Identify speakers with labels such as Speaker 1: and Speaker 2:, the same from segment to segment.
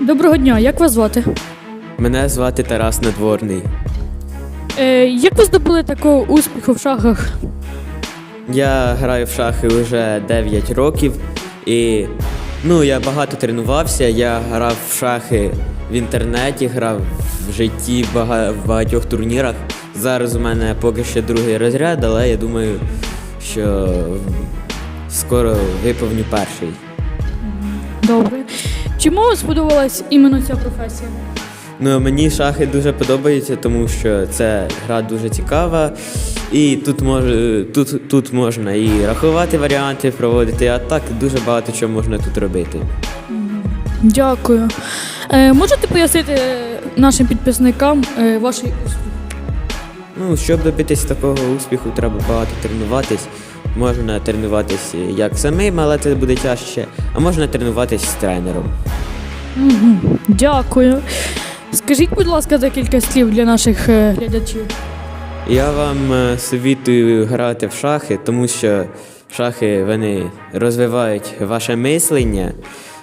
Speaker 1: Доброго дня, як вас звати?
Speaker 2: Мене звати Тарас Надворний.
Speaker 1: Е, як ви здобули такого успіху в шахах?
Speaker 2: Я граю в шахи вже 9 років і ну, я багато тренувався. Я грав в шахи в інтернеті, грав в житті в бага- в багатьох турнірах. Зараз у мене поки що другий розряд, але я думаю, що скоро виповню перший.
Speaker 1: Добре. Чому сподобалась іменно ця професія?
Speaker 2: Ну, мені шахи дуже подобаються, тому що це гра дуже цікава. І тут, мож, тут, тут можна і рахувати варіанти, проводити, а так дуже багато чого можна тут робити.
Speaker 1: Дякую. Е, можете пояснити нашим підписникам е, ваш успіх?
Speaker 2: Ну, щоб добитись такого успіху, треба багато тренуватись. Можна тренуватись як самим, але це буде тяжче, а можна тренуватись з тренером.
Speaker 1: Дякую. Скажіть, будь ласка, декілька слів для наших е, глядачів.
Speaker 2: Я вам е, совітую грати в шахи, тому що шахи вони розвивають ваше мислення,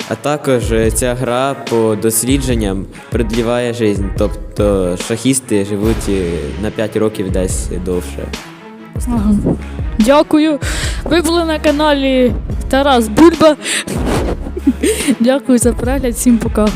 Speaker 2: а також е, ця гра по дослідженням продліває життя. Тобто шахісти живуть е, на 5 років десь довше.
Speaker 1: Дякую. Ви були на каналі Тарас Бульба. Дякую за перегляд. Всім пока.